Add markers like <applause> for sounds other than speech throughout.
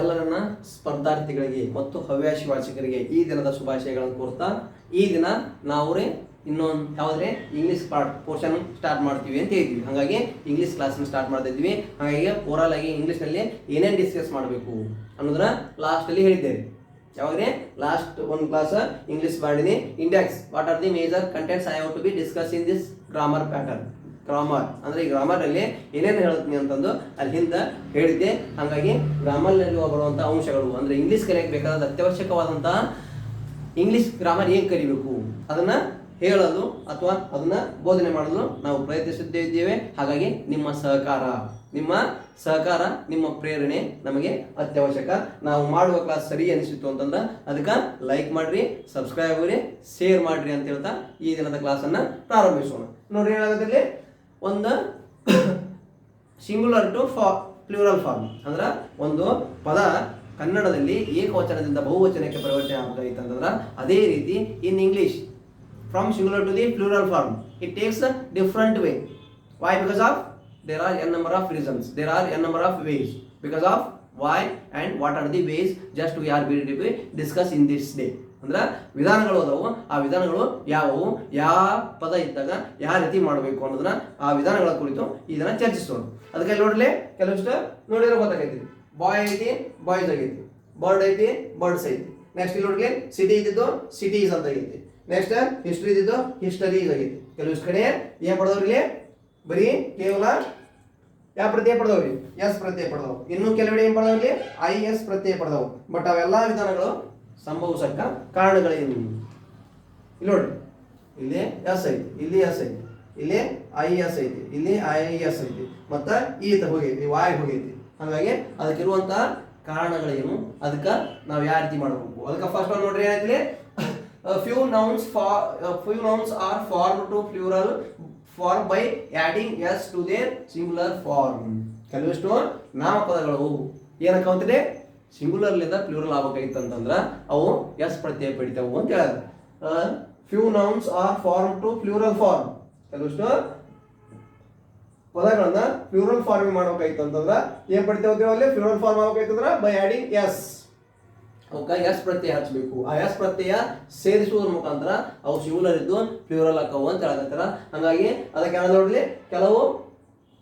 ಎಲ್ಲರನ್ನ ಸ್ಪರ್ಧಾರ್ಥಿಗಳಿಗೆ ಮತ್ತು ಹವ್ಯಾಸಿ ವಾಚಕರಿಗೆ ಈ ದಿನದ ಶುಭಾಶಯಗಳನ್ನು ಕೋರ್ತಾ, ಈ ದಿನ ನಾವು ರೀ ಇನ್ನೊಂದು ಯಾವುದ್ರೆ ಇಂಗ್ಲೀಷ್ ಪಾರ್ಟ್ ಪೋರ್ಷನ್ ಸ್ಟಾರ್ಟ್ ಮಾಡ್ತೀವಿ ಅಂತ ಹೇಳಿದ್ವಿ. ಹಾಗಾಗಿ ಇಂಗ್ಲೀಷ್ ಕ್ಲಾಸನ್ನು ಸ್ಟಾರ್ಟ್ ಮಾಡ್ತಾ ಇದ್ವಿ. ಹಾಗಾಗಿ ಓವರಾಲ್ ಆಗಿ ಇಂಗ್ಲೀಷ್ನಲ್ಲಿ ಏನೇನು ಡಿಸ್ಕಸ್ ಮಾಡಬೇಕು ಅನ್ನೋದನ್ನ ಲಾಸ್ಟಲ್ಲಿ ಹೇಳಿದ್ದೇವೆ. ಯಾವಾಗ್ರೆ ಲಾಸ್ಟ್ ಒಂದು ಕ್ಲಾಸ್ ಇಂಗ್ಲಿಷ್ ಮಾಡಿನಿ. Index what are the major contents I have to be discuss in this grammar pattern grammar. ಅಂದ್ರೆ ಈ ಗ್ರಾಮರ್ ಅಲ್ಲಿ ಏನೇನು ಹೇಳ್ತೀನಿ ಅಂತಂದು ಅಲ್ಲಿ ಹೇಳಿದ್ದೆ. ಹಾಗಾಗಿ ಗ್ರಾಮರ್ನಲ್ಲಿ ಬರುವಂತ ಅಂಶಗಳು, ಅಂದ್ರೆ ಇಂಗ್ಲಿಷ್ ಕಲಿಯಕ್ಕೆ ಬೇಕಾದ ಅತ್ಯವಶ್ಯಕವಾದಂತಹ ಇಂಗ್ಲಿಷ್ ಗ್ರಾಮರ್ ಏನ್ ಕಲಿಬೇಕು? ಅದನ್ನ ಹೇಳಲು ಅಥವಾ ಅದನ್ನ ಬೋಧನೆ ಮಾಡಲು ನಾವು ಪ್ರಯತ್ನಿಸುತ್ತೇ ಇದ್ದೇವೆ. ಹಾಗಾಗಿ ನಿಮ್ಮ ಸಹಕಾರ ನಿಮ್ಮ ಸಹಕಾರ, ನಿಮ್ಮ ಪ್ರೇರಣೆ ನಮಗೆ ಅತ್ಯವಶ್ಯಕ. ನಾವು ಮಾಡುವ ಕ್ಲಾಸ್ ಸರಿ ಅನಿಸಿತ್ತು ಅಂತಂದ್ರೆ ಅದಕ್ಕೆ ಲೈಕ್ ಮಾಡ್ರಿ ಸಬ್ಸ್ಕ್ರೈಬ್ ಆಗ್ರಿ ಶೇರ್ ಮಾಡ್ರಿ ಅಂತ ಹೇಳ್ತಾ ಈ ದಿನದ ಕ್ಲಾಸನ್ನು ಪ್ರಾರಂಭಿಸೋಣ. ನೋಡ್ರಿ ಏನಾಗುತ್ತೆ ಒಂದು ಸಿಂಗುಲರ್ ಟು ಫಾ ಪ್ಲೂರಲ್ ಫಾರ್ಮ್ ಅಂದ್ರೆ ಒಂದು ಪದ ಕನ್ನಡದಲ್ಲಿ ಏಕವಚನದಿಂದ ಬಹುವಚನಕ್ಕೆ ಪರಿವರ್ತನೆ ಆಗಬೇಕಾಗಿತ್ತು ಅಂತಂದ್ರೆ ಅದೇ ರೀತಿ in English from singular to the plural form it takes a different way why because of there are n number of reasons there are n number of ways because of why and what are the ways just we are be discuss in this day ಅಂದ್ರೆ ವಿಧಾನಗಳು ಅದಾವು, ಆ ವಿಧಾನಗಳು ಯಾವುವು, ಯಾವ ಪದ ಇದ್ದಾಗ ಯಾವ ರೀತಿ ಮಾಡಬೇಕು ಅನ್ನೋದನ್ನ ಆ ವಿಧಾನಗಳ ಕುರಿತು ಇದನ್ನ ಚರ್ಚಿಸೋಣ. ಅದಕ್ಕೆ ನೋಡ್ಲಿ ಕೆಲವಷ್ಟು ನೋಡಿದ್ರೆ ಗೊತ್ತಾಗೈತಿ. ಬಾಯ್ ಐತಿ ಬಾಯ್ಸ್ ಆಗೈತಿ. ಬರ್ಡ್ ಐತಿ ಬರ್ಡ್ಸ್ ಐತಿ. ನೆಕ್ಸ್ಟ್ ಇಲ್ಲಿ ನೋಡ್ಲಿ ಸಿಟಿ ಇದ್ದಿದ್ದು ಸಿಟೀಸ್ ಅಂತ ಆಗೈತಿ. ನೆಕ್ಸ್ಟ್ ಹಿಸ್ಟ್ರಿ ಇದ್ದಿದ್ದು ಹಿಸ್ಟರೀಸ್ ಆಗೈತಿ. ಕೆಲವಷ್ಟು ಕಡೆ ಏನ್ ಪಡೆದವ್ರು ಬರೀ ಕೇವಲ ಯಾವ ಪ್ರತ್ಯಯ ಪಡೆದವ್ರಿ? ಎಸ್ ಪ್ರತ್ಯಯ ಪಡೆದವು. ಇನ್ನು ಕೆಲವೆಡೆ ಏನ್ ಪಡೆದವ್ರಿ? ಐ ಎಸ್ ಪ್ರತ್ಯಯ ಪಡೆದವು. ಬಟ್ ಅವೆಲ್ಲ ವಿಧಾನಗಳು ಸಂಭವಿಸಕ್ಕ ಕಾರಣಗಳೇನು? ಇಲ್ಲಿ ನೋಡಿ. ಇಲ್ಲಿ ಎಸ್ ಐತಿ, ಇಲ್ಲಿ ಎಸ್ ಐತಿ, ಇಲ್ಲಿ ಐ ಎಸ್ ಐತಿ, ಇಲ್ಲಿ ಐ ಎಸ್ ಐತಿ. ಮತ್ತ ಈತ ಹೋಗೈತಿ ವಾಯ್ ಹೋಗೈತಿ. ಹಾಗಾಗಿ ಅದಕ್ಕಿರುವಂತಹ ಕಾರಣಗಳೇನು? ಅದಕ್ಕೆ ನಾವು ಯಾವ ರೀತಿ ಮಾಡಬೇಕು? ಅದಕ್ಕೆ ಫಸ್ಟ್ ಒನ್ ನೋಡ್ರಿ ಏನಾಯ್ತಿಲಿ few nouns for few nouns are form to plural form by adding S to their singular form ಕೆಲವಿಷ್ಟು ನಾಮಪದಗಳು ಏನಕ್ಕಂತಿದೆ ಸಿಂಗುಲರ್ಲಿಂದ ಪ್ಲೂರಲ್ ಅಂತಂದ್ರೆ ಅವು ಎಸ್ ಪ್ರತ್ಯಯ ಪಡಿತಾವು ಅಂತ ಹೇಳಿದ್ರು few nouns are form to plural form ಕೆಲವಷ್ಟು ಪದಗಳನ್ನ ಪ್ಲೂರಲ್ ಫಾರ್ಮ್ ಮಾಡ್ಬೇಕಾಯ್ತು ಅಂತಂದ್ರೆ ಏನ್ ಪಡಿತೇವೆ ಅಲ್ಲಿ? ಪ್ಲೂರಲ್ ಫಾರ್ಮ್ ಆಗ್ಬೇಕಾಯ್ತಂದ್ರ ಬೈ ಆಡಿಂಗ್ ಎಸ್ ಅವಕ್ಕ ಎಸ್ ಪ್ರತ್ಯಯ ಹಚ್ಚಬೇಕು ಆ ಎಸ್ ಪ್ರತ್ಯಯ ಸೇರಿಸುವುದ್ರ ಮುಖಾಂತರ ಅವು ಸಿಂಗುಲರ್ ಇದ್ದು ಪ್ಲೂರಲ್ ಆಕವು ಅಂತ ಹೇಳಕತ್ತಾರ. ಹಂಗಾಗಿ ಅದಕ್ಕೆ ಏನಾದ್ರು ನೋಡ್ಲಿ? ಕೆಲವು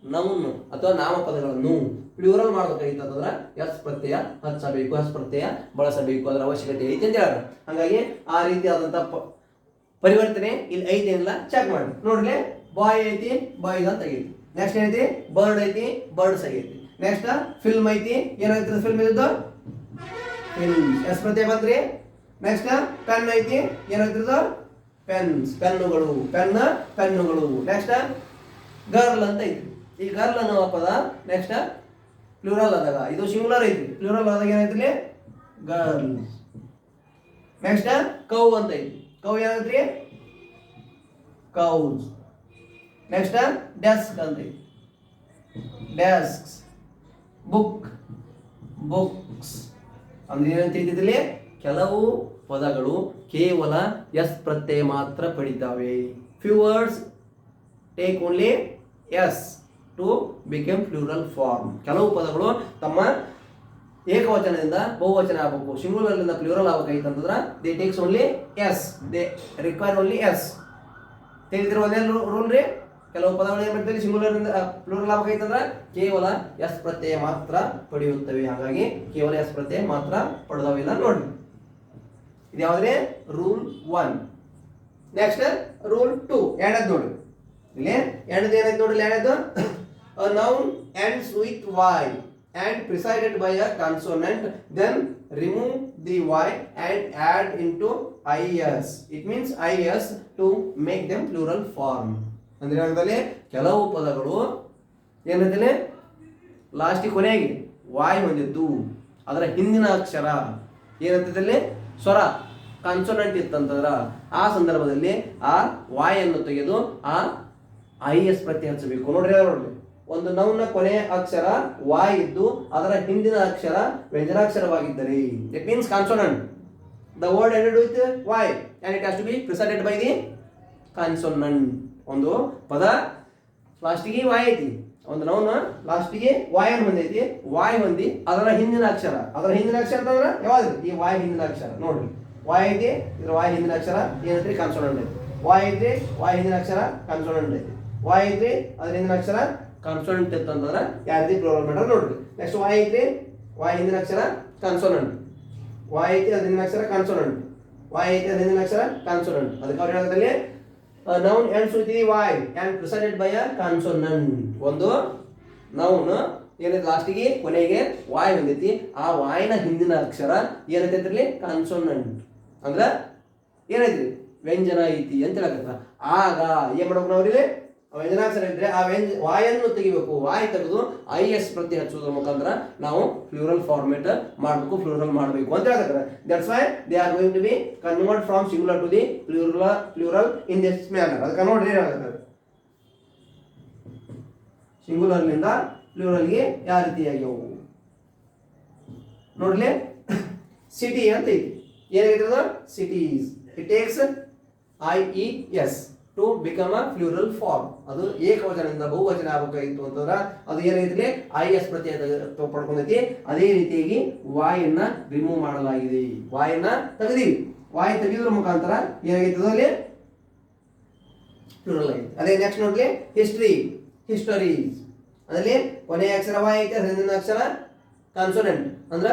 ನೌನ್ ಅಥವಾ ನಾಮಪದಗಳನ್ನು. ಪ್ಲೂರಲ್ ಮಾಡ್ಬೇಕಾಗಿತ್ತು ಅಂತಂದ್ರೆ ಎಸ್ ಪ್ರತ್ಯಯ ಹಚ್ಚಬೇಕು ಎಸ್ ಪ್ರತ್ಯಯ ಬಳಸಬೇಕು ಅದರ ಅವಶ್ಯಕತೆ ಐತಿ ಅಂತ ಹೇಳಿದ್ರು ಹಾಗಾಗಿ ಆ ರೀತಿಯಾದಂಥ ಪ- ಪರಿವರ್ತನೆ ಇಲ್ಲಿ ಐತಿ ಏನಿಲ್ಲ ಚೆಕ್ ಮಾಡಿ ನೋಡ್ಲಿ ಬಾಯ್ ಐತಿ, ಬಾಯ್ ಅಂತ ಆಗೈತಿ ನೆಕ್ಸ್ಟ್ ಏನೈತಿ? ಬರ್ಡ್ ಐತಿ ಬರ್ಡ್ಸ್ ಆಗೈತಿ ನೆಕ್ಸ್ಟ್ ಫಿಲ್ಮ್ ಐತಿ, ಏನಾಗ್ತದೆ ಫಿಲ್ಮ್ ಇದ್ದು ಫಿಲ್ಮ್ ಎಸ್ ಪ್ರತ್ಯಯ ಬಂದ್ರಿ? ನೆಕ್ಸ್ಟ್ ಪೆನ್ ಐತಿ ಏನಾಯ್ತದ ಪೆನ್ಸ್ ಪೆನ್ನುಗಳು ಪೆನ್ ಪೆನ್ನುಗಳು ನೆಕ್ಸ್ಟ್ ಗರ್ಲ್ ಅಂತ ಐತಿ. ಈ ಗರ್ಲ್ ಅನ್ನೋ ಪದ ನೆಕ್ಸ್ಟ್ ಪ್ಲೂರಲ್ ಆದಾಗ. ಇದು ಸಿಂಗುಲರ್ ಐತಿ. ಪ್ಲೂರಲ್ ಆದಾಗ ಏನಾಯ್ತು ಗರ್ಲ್ ನೆಕ್ಸ್ಟ್ ಕೌ ಅಂತ ಐತಿ. ಕೌ ಏನೈತ್ರಿ ಕೌಸ್ ನೆಕ್ಸ್ಟ್ ಡೆಸ್ಕ್ ಅಂತ ಐತಿ. ಡೆಸ್ಕ್ಸ್ ಬುಕ್ ಬುಕ್ಸ್ ಅಂದ್ರೆ ಏನಂತ ಇದ್ದಿದ್ದಲ್ಲಿ ಕೆಲವು ಪದಗಳು ಕೇವಲ ಎಸ್ ಪ್ರತ್ಯಯ ಮಾತ್ರ ಪಡಿತಾವೆ. Few words take only S to became plural form ಕೆಲವು ಪದಗಳು ತಮ್ಮ ಏಕವಚನದಿಂದ ಬಹುವಚನ ಆಗಬೇಕು. ಸಿಂಗುಲರ್ಲಿಂದ ಪ್ಲೂರಲ್ ಆಗಬೇಕಾಗಿತ್ತು ಅಂತಂದ್ರೆ they takes only S they require only S ತಿಳಿದಿರೋ ಒಂದೇ ರೂಲ್ ರೀ? ಕೆಲವು ಪದಗಳು ಏನು ಮಾಡ್ತೀವಿ? ಸಿಂಗುಲರ್ನಿಂದ ಪ್ಲೂರಲ್ ಆಗಬೇಕಾಗಿತ್ತು ಅಂದ್ರೆ ಕೇವಲ ಎಸ್ ಪ್ರತ್ಯಯ ಮಾತ್ರ ಪಡೆಯುತ್ತವೆ. ಹಾಗಾಗಿ ಕೇವಲ ಎಸ್ ಪ್ರತ್ಯಯ ಮಾತ್ರ ಪಡೆದವಿಲ್ಲ ನೋಡಿ. ಇದು ಯಾವುದ್ರೆ? Rule one next rule two ಎರಡದ್ ನೋಡಿ. ಇಲ್ಲಿ ಎರಡದ್ದು ಏನಾಯ್ತು ನೋಡಿ ಎರಡದು noun ends with y and preceded by a consonant, then remove the y and add into is. It means is to make them plural form. ಅಂದ್ರೆ ಏನಾಗ್ತದೆ ಕೆಲವು ಪದಗಳು ಏನಂತಲೇ ಲಾಸ್ಟ್ ಕೊನೆಗೆ ವಾಯ್ ಹೊಂದಿದ್ದು. ಅದರ ಹಿಂದಿನ ಅಕ್ಷರ ಏನಂತದಲ್ಲಿ ಸ್ವರ ಕಾನ್ಸೋನೆಂಟ್ ಇತ್ತಂತಂದ್ರ ಆ ಸಂದರ್ಭದಲ್ಲಿ ಆ ವಾಯನ್ನು ತೆಗೆದು ಆ ಐ ಎಸ್ ಪ್ರತಿ ಹಚ್ಚಬೇಕು. ನೋಡ್ರಿ ನೋಡ್ರಿ ಒಂದು ನೌನ ಕೊನೆಯ ಅಕ್ಷರ ವಾಯ್ ಇದ್ದು ಅದರ ಹಿಂದಿನ ಅಕ್ಷರ ವ್ಯಂಜನಾಕ್ಷರವಾಗಿದ್ದರೆ. It means consonant the word ended with Y and it has to be preceded by the consonant ಒಂದು ಪದ ಲಾಸ್ಟಿಗೆ ವಾಯ್ ಐತಿ. ಒಂದು ನೌನ ಲಾಸ್ಟಿಗೆ ವಾಯ್ ಅನ್ನು ಹೊಂದೈತಿ. ವಾಯ್ ಹೊಂದಿ ಅದರ ಹಿಂದಿನ ಅಕ್ಷರ. ಅದರ ಹಿಂದಿನ ಅಕ್ಷರ ಅಂತಂದ್ರೆ ಯಾವಾಗ ಈ ವಾಯ್ ಹಿಂದಿನ ಅಕ್ಷರ. ನೋಡ್ರಿ. ವಾಯ್ ಐತಿ, ಇದ್ರ ವಾಯ್ ಹಿಂದಿನ ಅಕ್ಷರ ಏನೈತ್ರಿ? ಕಾನ್ಸೋನಂಟ್ ಐತಿ. ವಾಯ್ ಐತ್ರಿ ವಾಯ್ ಹಿಂದಿನ ಅಕ್ಷರ ಕಾನ್ಸೋನೆಂಟ್ ಐತಿ. ವಾಯ್ ಐತ್ರಿ, ಅದರ ಹಿಂದಿನ ಅಕ್ಷರ ಕಾನ್ಸೋನೆಂಟ್ ಇತ್ತಂತಂದ್ರೆ ಯಾವ್ದು ಪ್ಲೂರಲ್ ಮ್ಯಾಟರ್ ನೋಡ್ರಿ. ನೆಕ್ಸ್ಟ್ ವಾಯ್ ಐತ್ರಿ? ವಾಯ್ ಹಿಂದಿನ ಅಕ್ಷರ ಕಾನ್ಸೋನೆಂಟ್ ವಾಯ್ ಐತಿ ಅದ್ರ ಹಿಂದಿನ ಅಕ್ಷರ ಕಾನ್ಸೋನೆಂಟ್ ವಾಯ್ ಐತಿ ಅದ್ರ ಹಿಂದಿನ ಅಕ್ಷರ ಕಾನ್ಸೋನೆಂಟ್ ಅದಕ್ಕೆ ಅವ್ರು ಹೇಳೋದ್ರಲ್ಲಿ noun ends with the Y and preceded by a consonant ಒಂದು ನೌನ್ ಏನೈತೆ ಲಾಸ್ಟಿಗೆ ಕೊನೆಗೆ ವಾಯ್ ಬಂದೈತಿ. ಆ ವಾಯ್ನ ಹಿಂದಿನ ಅಕ್ಷರ ಏನೈತಿ ಕಾನ್ಸೋನೆಂಟ್ ಅಂದ್ರೆ ಏನೈತಿ ವ್ಯಂಜನ ಐತಿ ಅಂತ ಹೇಳಕತ್ತ. ಆಗ ಏನ್ ಮಾಡ್ಬೇಕು ನಾವ್ರಿಗೆ ವ್ಯಂಜನಾಕ್ಷರ ಇದ್ರೆ ಆ ವ್ಯಂಜ, ವಾಯನ್ನು ತೆಗಿಬೇಕು. ವಾಯ್ ತೆಗೆದು ಐ ಎಸ್ ಪ್ರತಿ ಹಚ್ಚುವುದರ ಮುಖಾಂತರ ನಾವು ಫ್ಲೂರಲ್ ಫಾರ್ಮೇಟ್ ಮಾಡಬೇಕು ಫ್ಲೂರಲ್ ಮಾಡಬೇಕು ಅಂತ ಹೇಳ್ತಾರೆ. That's why they are going to be convert from singular to the plural plural in this manner ಅದಕ್ಕೆ ನೋಡ್ರಿ ಏನಾಗುತ್ತೆ ಸಿಂಗುಲರ್ನಿಂದ ಪ್ಲೂರಲ್ಗೆ ಯಾವ ರೀತಿಯಾಗ್ಯವು ನೋಡ್ಲಿ. ಸಿಟಿ ಅಂತ ಇದೆ ಏನಾಗಿರ್ತದ cities it takes I E S to become a plural form ಅದು ಏಕವಚನದಿಂದ ಬಹುವಚನ ಆಗಬೇಕಾಗಿತ್ತು ಅಂತಂದ್ರೆ ಅದು ಏನೈತಿ ಐ ಎಸ್ ಪ್ರತಿ ಪಡ್ಕೊಂಡೈತಿ. ಅದೇ ರೀತಿಯಾಗಿ ವಾಯನ್ನ ರಿಮೂವ್ ಮಾಡಲಾಗಿದೆ. ವಾಯನ್ನ ತೆಗೆದಿವಿ ವಾಯ್ ತೆಗೆದ್ರ ಮುಖಾಂತರ ಏನಾಗೈತದ ಅಲ್ಲಿ? ಪ್ಲೂರಲ್ ಆಗೈತೆ. ಅದೇ ನೆಕ್ಸ್ಟ್ ನೋಡ್ಲಿ ಹಿಸ್ಟ್ರಿ ಹಿಸ್ಟರೀಸ್ ಅದರಲ್ಲಿ ಕೊನೆಯ ಅಕ್ಷರ ವಾಯ್ ಐತೆ, ಹಿಂದಿನ ಅಕ್ಷರ ಕಾನ್ಸೋನೆಂಟ್ ಅಂದ್ರ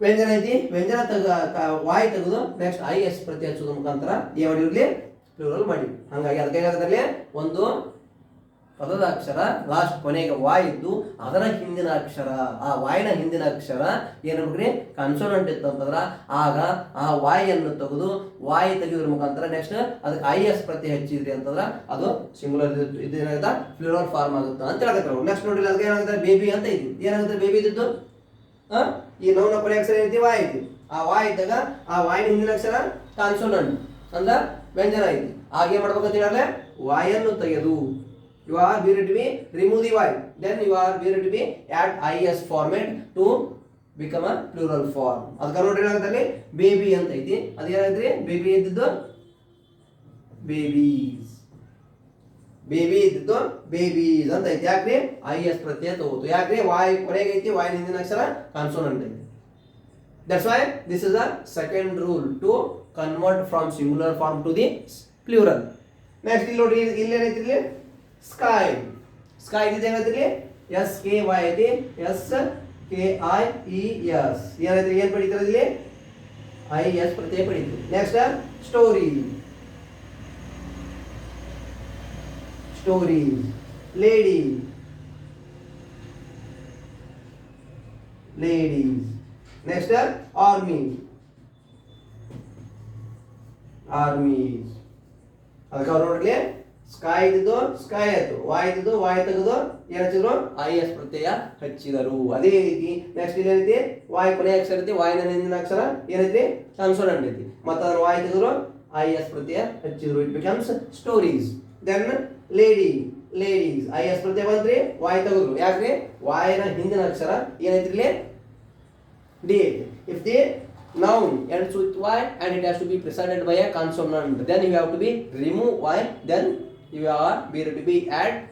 ವ್ಯಂಜನ ಐತಿ. ವ್ಯಂಜನ ತಗ ವಾಯ್ ತೆಗೆದು ನೆಕ್ಸ್ಟ್ ಐ ಎಸ್ ಪ್ರತಿ ಹಚ್ಚೋದ್ರ ಮುಖಾಂತರ ಯಾವ್ದು ಮಾಡಿರ್ಲಿ? ಪ್ಲೂರಲ್ ಮಾಡಿ ಹಂಗಾಗಿ ಅದಕ್ಕೆ ಏನಾಗತ್ತಲ್ಲಿ ಒಂದು ಪದದ ಅಕ್ಷರ ಲಾಸ್ಟ್ ಕೊನೆಗೆ ವಾಯ್ ಇದ್ದು ಅದರ ಹಿಂದಿನ ಅಕ್ಷರ. ಆ ವಾಯಿನ ಹಿಂದಿನ ಅಕ್ಷರ ಏನ್ರಿ ಕನ್ಸೋನೆಂಟ್ ಇತ್ತು ಅಂತಂದ್ರ ಆಗ ಆ ವಾಯನ್ನು ತೆಗೆದು ವಾಯಿ ತೆಗೆಯೋದ್ರ ಮುಖಾಂತರ ನೆಕ್ಸ್ಟ್ ಅದಕ್ಕೆ ಐ ಎಸ್ ಪ್ರತಿ ಹೆಚ್ಚಿದ್ರಿ ಅಂತಂದ್ರೆ ಅದು ಸಿಂಗುಲರ್ ಇದೇನಾಗುತ್ತೆ ಫ್ಲೂರಲ್ ಫಾರ್ಮ್ ಆಗುತ್ತೆ ಅಂತ ಹೇಳಕತ್ತಾರ ನೆಕ್ಸ್ಟ್ ನೋಡಿ ಅದಕ್ಕೆ ಏನಾಗುತ್ತೆ ಬೇಬಿ ಅಂತ ಐತಿ ಏನಾಗುತ್ತೆ ಬೇಬಿ ಇದ್ದಿದ್ದು? ಈ ನೋವಿನ ಕೊನೆ ಅಕ್ಷರ ಐತಿ? ವಾಯ್ ಐತಿ. ಆ ವಾಯ್ ಇದ್ದಾಗ, ಆ ವಾಯಿನ ಹಿಂದಿನ ಅಕ್ಷರ ಕಾನ್ಸೋನೆಂಟ್ ಅಂದ್ರ ವ್ಯಂಜನ ಐತಿ ಆಗ ಏನ್ ಮಾಡ್ಬೇಕಂತ ಹೇಳಿದ್ರೆ ವಾಯನ್ನು ತೆಗೆದು. You are be to be remove the Y then you are be to be add I S format to become a plural form ಅದಕ್ಕೆ ನೋಡ್ರಿ ಏನಾಗುತ್ತೆ ಬೇಬಿ ಅಂತ ಐತಿ. ಅದೇನಾಯ್ತ್ರಿ ಬೇಬಿ ಇದ್ದಿದ್ದು ಬೇಬೀಸ್ ಬೇಬಿ ಇದ್ದಿದ್ದು ಬೇಬೀಸ್ ಅಂತ ಐತಿ. ಯಾಕ್ರಿ? ಐ ಎಸ್ ಪ್ರತ್ಯಯ ತಗೋತು. ಯಾಕ್ರಿ? ವಾಯ್ ಕೊನೆಗೆ ಐತಿ. ವಾಯ್ ಹಿಂದಿನ ಅಕ್ಷರ ಕಾನ್ಸೋನೆಂಟ್ ಐತಿ. That's why this is a second rule to convert from singular form to the plural next ಇಲ್ಲಿ ನೋಡ್ರಿ ಇಲ್ಲಿ ಇಲ್ಲಿ ಏನೈತಿ ಇಲ್ಲಿ ಸ್ಕೈ ಸ್ಕೈ ಇದು ಏನೈತಿ ಇಲ್ಲಿ ಎಸ್ ಕೆ ವೈ ಐತಿ S K I E S ಏನೈತಿ, ಏನ್ ಪಡಿತಾರೆ ಇಲ್ಲಿ? ಐ ಎಸ್ ಪ್ರತ್ಯಯ ಪಡಿತೀವಿ next story story lady ladies next army armies ಅದಕ್ಕೆ ಅವ್ರು ನೋಡ್ಲಿ ಸ್ಕೈ ಇದ್ದು ಸ್ಕೈ ಆಯ್ತು ವಾಯ್ ಇದ್ದು ವಾಯ್ ತೆಗೆದು ಏನ್ ಹಚ್ಚಿದ್ರು ಐ ಎಸ್ ಪ್ರತ್ಯಯ ಹಚ್ಚಿದರು ಅದೇ ರೀತಿ ನೆಕ್ಸ್ಟ್ ಇಲ್ಲಿ ಏನೈತಿ ವಾಯ್ ಕೊನೆ ಅಕ್ಷರ ಐತಿ ವಾಯ್ನ ಹಿಂದಿನ ಅಕ್ಷರ ಏನೈತಿ ಕನ್ಸೋನೆಂಟ್ ಐತಿ ಮತ್ತೆ ಅದನ್ನ ವಾಯ್ ತೆಗೆದ್ರು ಐ ಎಸ್ ಪ್ರತ್ಯಯ ಹಚ್ಚಿದ್ರು it becomes stories then lady ladies I E ಪ್ರತ್ಯಯ ಬಂತ್ರಿ ವಾಯ್ ತೆಗೆದ್ರು ಯಾಕ್ರಿ ವಾಯ್ನ ಹಿಂದಿನ ಅಕ್ಷರ ಏನೈತಿ ಇಲ್ಲಿ D. If the noun ends with y and it has to be preceded by a consonant, then you have to be remove y, then you are be to be add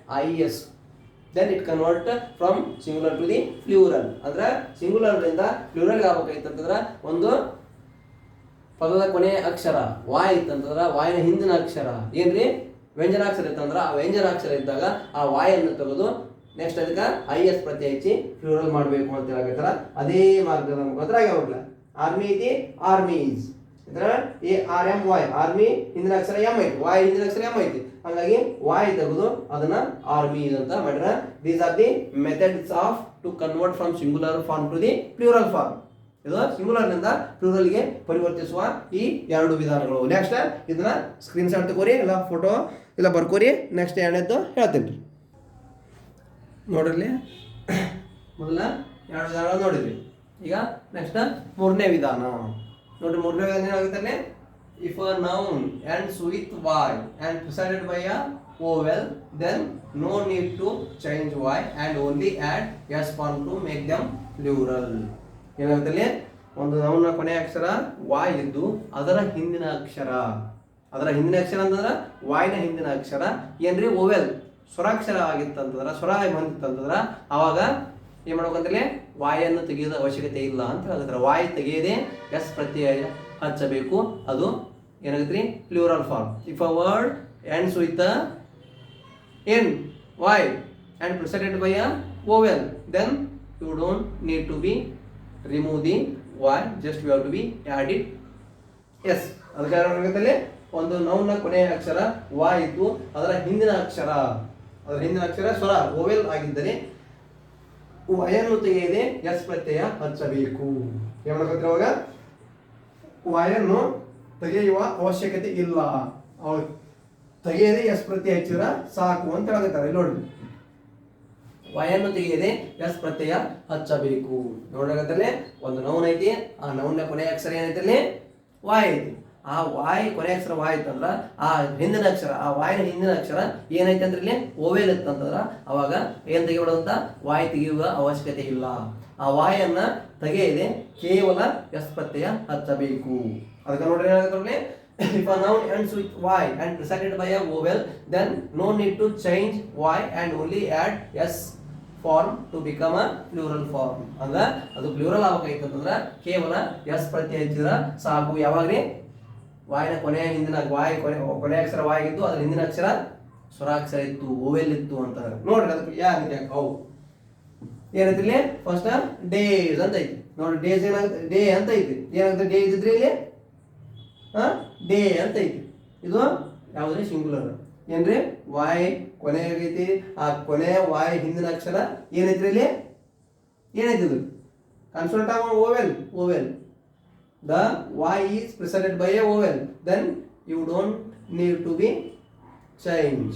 is. Then it convert from singular to the plural. ಅಂದ್ರೆ singular ಇಂದ ಆಗ್ಬೇಕಾಯ್ತಂತಂದ್ರೆ ಒಂದು ಪದದ ಕೊನೆಯ ಅಕ್ಷರ Y ಇತ್ತಂತಂದ್ರೆ ವಾಯಿನ ಹಿಂದಿನ ಅಕ್ಷರ. ಏನ್ರಿ? ವ್ಯಂಜನಾಕ್ಷರ ಇತ್ತಂದ್ರೆ ಆ ವ್ಯಂಜನಾಕ್ಷರ ಇದ್ದಾಗ ಆ ವಾಯನ್ನು ತೆಗೆದು ನೆಕ್ಸ್ಟ್ ಅದಕ್ಕೆ ಐ ಎಸ್ ಪ್ರತಿ ಹಚ್ಚಿ ಫ್ಲೂರಲ್ ಮಾಡಬೇಕು ಅಂತ ಹೇಳಕತ್ತಾರ. ಅದೇ ಮಾರ್ಗದ ಮುಖಾಂತರ ಆಗ್ಯಾವಲ್ಲ ಆರ್ಮಿ ಐತಿ ಆರ್ಮೀಸ್ ಇದ್ರ A, R, M Y army ಹಿಂದಿನ ಅಕ್ಷರ ಎಂ ಐತಿ. ವಾಯ್ ಹಿಂದಿನ ಅಕ್ಷರ ಎಂ ಐತಿ. ಹಂಗಾಗಿ ವಾಯ್ ತೆಗೆದು ಅದನ್ನ ಆರ್ಮಿ ಅಂತ ಮಾಡ್ಯಾರ these are the methods of to convert from singular form to the plural form ಇದು ಸಿಂಗುಲರ್ನಿಂದ ಪ್ಲೂರಲ್ಗೆ ಪರಿವರ್ತಿಸುವ ಈ ಎರಡು ವಿಧಾನಗಳು. ನೆಕ್ಸ್ಟ್ ಇದನ್ನ ಸ್ಕ್ರೀನ್ ಶಾಟ್ ತಗೋರಿ, ಇಲ್ಲ ಫೋಟೋ ಇಲ್ಲ ಬರ್ಕೋರಿ. ನೆಕ್ಸ್ಟ್ ಎರಡನೇದ್ದು ಹೇಳ್ತೀನಿ. ರೀ ನೋಡ್ರಿ <coughs> ಮೊದಲ ಎರಡು ವಿಧಾನಗಳು ನೋಡಿದ್ವಿ. ಈಗ ನೆಕ್ಸ್ಟ್ ಮೂರನೇ ವಿಧಾನ. ನೋಡ್ರಿ, ಮೂರನೇ ವಿಧಾನ ಏನಾಗುತ್ತೆ if a noun ends with Y and preceded by a vowel then no need to change Y and only add S form to make them plural ಏನಾಗುತ್ತೆ ಒಂದು ನೌನ ಕೊನೆಯ ಅಕ್ಷರ ವಾಯ್ ಇದ್ದು, ಅದರ ಹಿಂದಿನ ಅಕ್ಷರ. ಅದರ ಹಿಂದಿನ ಅಕ್ಷರ ಅಂತಂದ್ರೆ ವಾಯ್ನ ಹಿಂದಿನ ಅಕ್ಷರ. ಏನ್ರಿ? ಓವೆಲ್ ಸ್ವರಾಕ್ಷರ ಆಗಿತ್ತಂತಂದ್ರೆ ಸ್ವರ ಬಂದಿತ್ತಂತಂದ್ರೆ, ಅವಾಗ ಏನ್ ಮಾಡ್ಬೇಕಂತಲೇ ವಾಯನ್ನು ತೆಗೆಯೋದ ಅವಶ್ಯಕತೆ ಇಲ್ಲ ಅಂತ ಹೇಳಿದ್ರೆ ವಾಯ್ ತೆಗೆಯದೆ ಎಸ್ ಪ್ರತ್ಯಯ ಹಚ್ಚಬೇಕು. ಅದು ಏನಾಗುತ್ತೆ plural form if a word ends with an Y and preceded by a vowel then you don't need to be remove the Y just you have to be add it S ಅದಕ್ಕೆ ಒಂದು ನೌನ ಕೊನೆಯ ಅಕ್ಷರ Y ಇದ್ದು ಅದರ ಹಿಂದಿನ ಅಕ್ಷರ. ಅದರ ಹಿಂದಿನ ಅಕ್ಷರ ಸ್ವರ ಓವೆಲ್ ಆಗಿದ್ದರೆ ವಯನ್ನು ತೆಗೆಯದೆ ಎಸ್ ಪ್ರತ್ಯಯ ಹಚ್ಚಬೇಕು. ಏನ್ ಮಾಡ್ಬೇಕು ಅವಾಗ ವಯರ್ನು ತೆಗೆಯುವ ಅವಶ್ಯಕತೆ ಇಲ್ಲ. ಅವ್ರು ತೆಗೆಯದೆ ಎಸ್ ಪ್ರತ್ಯಯ ಹಚ್ಚಿದ್ರ ಸಾಕು ಅಂತ ಹೇಳ್ತಾರೆ, ಇಲ್ಲಿ ವಯರ್ನು ತೆಗೆಯದೆ ಎಸ್ ಪ್ರತ್ಯಯ ಹಚ್ಚಬೇಕು. ನೋಡಕತ್ತಲ್ಲಿ ಒಂದು ನೌನ್ ಐತಿ, ಆ ನೌನ್ನ ಕೊನೆಯ ಅಕ್ಷರ ಏನೈತಲ್ಲಿ ವಾಯ್ ಐತಿ. ಆ ವಾಯ್ ಕೊನೆ ಅಕ್ಷರ ವಾಯ್ ಇತ್ತಂದ್ರ ಆ ಹಿಂದಿನ ಅಕ್ಷರ, ಆ ವಾಯಿನ ಹಿಂದಿನ ಅಕ್ಷರ ಏನೈತೆ ಅಂದ್ರೆ ಇಲ್ಲಿ? ಓವೇಲ್ ಇತ್ತಂತಂದ್ರ ಅವಾಗ ಏನ್ ತೆಗಿಬಿಡೋದಂತ ವಾಯ್ ತೆಗೆಯುವ ಅವಶ್ಯಕತೆ ಇಲ್ಲ. ಆ ವಾಯನ್ನ ತೆಗೆಯದೆ ಕೇವಲ ಎಸ್ ಹಚ್ಚಬೇಕು. ಅದಕ್ಕೆ ನೋಡ್ರಿ ಏನಾಗುತ್ತೆ if a noun ends with y and preceded by a vowel, then no need to change y and only add s form to become a plural form. ಅಂದ್ರೆ ಅದು ಪ್ಲೂರಲ್ ಆಗ್ಬೇಕಾಯ್ತಂದ್ರ ಕೇವಲ ಎಸ್ ಪ್ರತ್ಯಯ ಸಾಕು. ಯಾವಾಗ್ರಿ? ವಾಯಿನ ಕೊನೆಯ ಹಿಂದಿನ ವಾಯ್ ಕೊನೆ, ಕೊನೆಯ ಅಕ್ಷರ ವಾಯಿಗಿತ್ತು ಅದ್ರ ಹಿಂದಿನ ಅಕ್ಷರ ಸ್ವರಾಕ್ಷರ ಇತ್ತು, ಓವೆಲ್ ಇತ್ತು ಅಂತ ನೋಡ್ರಿ ಅದಕ್ಕೆ ಯಾರು ಅವು. ಏನೈತಿ ಇಲ್ಲಿ? ಫಸ್ಟ್ ಡೇಸ್ ಅಂತ ಐತಿ. ನೋಡಿ ಡೇಸ್ ಏನಾಗುತ್ತೆ ಡೇ ಅಂತ ಐತಿ. ಏನಾಗುತ್ತೆ ಡೇ ಇದ್ದಿದ್ರೆ ಇಲ್ಲಿ? ಡೇ ಅಂತ ಐತಿ. ಇದು ಯಾವ್ದ್ರಿ? ಸಿಂಗುಲರ್ ಏನ್ರಿ? ವಾಯ್ ಕೊನೆ ಆಗೈತಿ ಆ ಕೊನೆಯ ವಾಯ್ ಹಿಂದಿನ ಅಕ್ಷರ ಏನೈತ್ರಿ ಇಲ್ಲಿ? ಏನೈತಿ ಇದು? Consult vowel vowel the y is preceded by a vowel then you don't need to be change